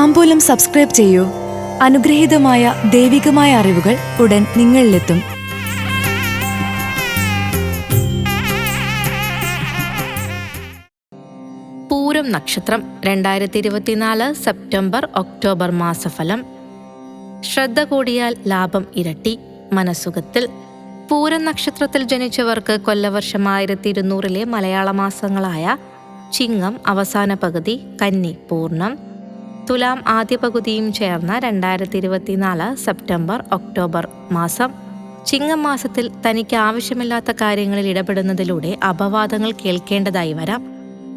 താമ്പൂലം subscribe ചെയ്യൂ. അനുഗ്രഹീതമായ ദൈവികമായ അറിവുകൾ ഉടൻ നിങ്ങളിലെത്തും. പൂരം നക്ഷത്രം രണ്ടായിരത്തി ഇരുപത്തിനാല് സെപ്റ്റംബർ ഒക്ടോബർ മാസഫലം. ശ്രദ്ധ കൂടിയാൽ ലാഭം ഇരട്ടി. മനസുഖത്തിൽ പൂരം നക്ഷത്രത്തിൽ ജനിച്ചവർക്ക് കൊല്ലവർഷം ആയിരത്തി ഇരുന്നൂറിലെ മലയാള മാസങ്ങളായ ചിങ്ങം അവസാന പകുതി കന്നി പൂർണം. തുലാം ആദ്യ പകുതിയും ചേർന്ന രണ്ടായിരത്തി ഇരുപത്തിനാല് സെപ്റ്റംബർ ഒക്ടോബർ മാസം. ചിങ്ങം മാസത്തിൽ തനിക്ക് ആവശ്യമില്ലാത്ത കാര്യങ്ങളിൽ ഇടപെടുന്നതിലൂടെ അപവാദങ്ങൾ കേൾക്കേണ്ടതായി വരാം.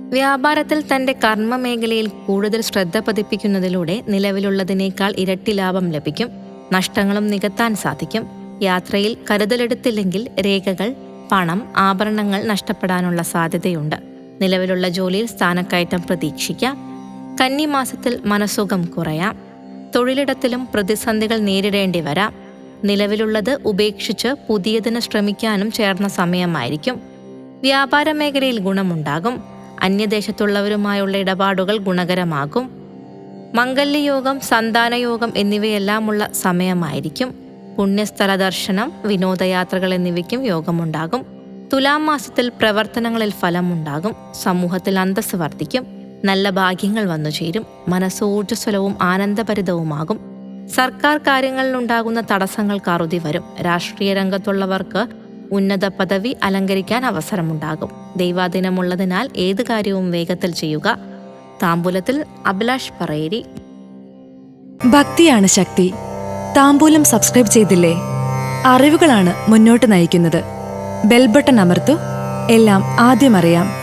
വ്യാപാരത്തിൽ തന്റെ കർമ്മ മേഖലയിൽ കൂടുതൽ ശ്രദ്ധ പതിപ്പിക്കുന്നതിലൂടെ നിലവിലുള്ളതിനേക്കാൾ ഇരട്ടി ലാഭം ലഭിക്കും. നഷ്ടങ്ങളും നികത്താൻ സാധിക്കും. യാത്രയിൽ കരുതലെടുത്തില്ലെങ്കിൽ രേഖകൾ പണം ആഭരണങ്ങൾ നഷ്ടപ്പെടാനുള്ള സാധ്യതയുണ്ട്. നിലവിലുള്ള ജോലിയിൽ സ്ഥാനക്കയറ്റം പ്രതീക്ഷിക്കാം. കന്നിമാസത്തിൽ മനസുഖം കുറയാം. തൊഴിലിടത്തിലും പ്രതിസന്ധികൾ നേരിടേണ്ടി വരാം. നിലവിലുള്ളത് ഉപേക്ഷിച്ച് പുതിയതിന് ശ്രമിക്കാനും ചേർന്ന സമയമായിരിക്കും. വ്യാപാര മേഖലയിൽ ഗുണമുണ്ടാകും. അന്യദേശത്തുള്ളവരുമായുള്ള ഇടപാടുകൾ ഗുണകരമാകും. മംഗല്യയോഗം സന്താനയോഗം എന്നിവയെല്ലാമുള്ള സമയമായിരിക്കും. പുണ്യസ്ഥല ദർശനം വിനോദയാത്രകൾ എന്നിവയ്ക്കും യോഗമുണ്ടാകും. തുലാം മാസത്തിൽ പ്രവർത്തനങ്ങളിൽ ഫലമുണ്ടാകും. സമൂഹത്തിൽ അന്തസ് വർദ്ധിക്കും. നല്ല ഭാഗ്യങ്ങൾ വന്നു ചേരും. മനസ്സോർജസ്വലവും ആനന്ദഭരിതവുമാകും. സർക്കാർ കാര്യങ്ങളിലുണ്ടാകുന്ന തടസ്സങ്ങൾ അറുതി വരും. രാഷ്ട്രീയ രംഗത്തുള്ളവർക്ക് ഉന്നത പദവി അലങ്കരിക്കാൻ അവസരമുണ്ടാകും. ദൈവാദിനമുള്ളതിനാൽ ഏത് കാര്യവും വേഗത്തിൽ ചെയ്യുക. താമ്പൂലത്തിൽ അഭിലാഷ് പറയേരി. ഭക്തിയാണ് ശക്തി. താമ്പൂലം സബ്സ്ക്രൈബ് ചെയ്തില്ലേ? അറിവുകളാണ് മുന്നോട്ട് നയിക്കുന്നത്. ബെൽബട്ടൺ അമർത്തു. എല്ലാം ആദ്യം അറിയാം.